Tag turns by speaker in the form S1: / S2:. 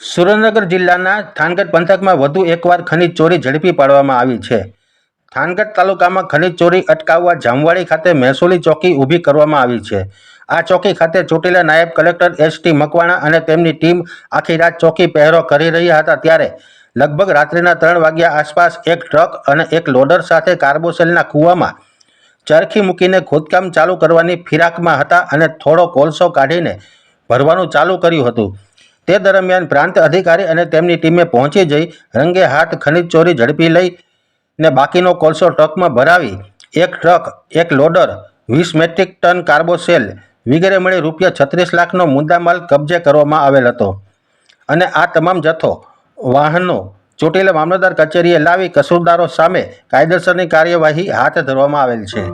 S1: સુરેન્દ્રનગર જિલ્લાના થાનગઢ પંથકમાં વધુ એકવાર ખનીજ ચોરી ઝડપી પાડવામાં આવી છે. થાનગઢ તાલુકામાં ખનીજ ચોરી અટકાવવા જામવાડી ખાતે મહેસૂલી ચોકી ઊભી કરવામાં આવી છે. આ ચોકી ખાતે ચૂંટેલા નાયબ કલેક્ટર એસ ટી મકવાણા અને તેમની ટીમ આખી રાત ચોકી પહેરો કરી રહ્યા હતા ત્યારે લગભગ રાત્રિના ત્રણ વાગ્યા આસપાસ એક ટ્રક અને એક લોડર સાથે કાર્બોસેલના કૂવામાં ચરખી મૂકીને ખોદકામ ચાલુ કરવાની ફિરાકમાં હતા અને થોડો કોલસો કાઢીને ભરવાનું ચાલુ કર્યું હતું. તે દરમિયાન પ્રાંત અધિકારી અને તેમની ટીમે પહોંચી જઈ રંગે હાથ ખનીજ ચોરી ઝડપી લઈ ને બાકીનો કોલસો ટ્રકમાં ભરાવી એક ટ્રક, એક લોડર, વીસ મેટ્રિક ટન કાર્બોસેલ વગેરે મળી રૂપિયા છત્રીસ લાખનો મુદ્દામાલ કબજે કરવામાં આવેલ હતો. અને આ તમામ જથ્થો, વાહનો ચોટીલા મામલતદાર કચેરીએ લાવી કસૂરદારો સામે કાયદેસરની કાર્યવાહી હાથ ધરવામાં આવેલ છે.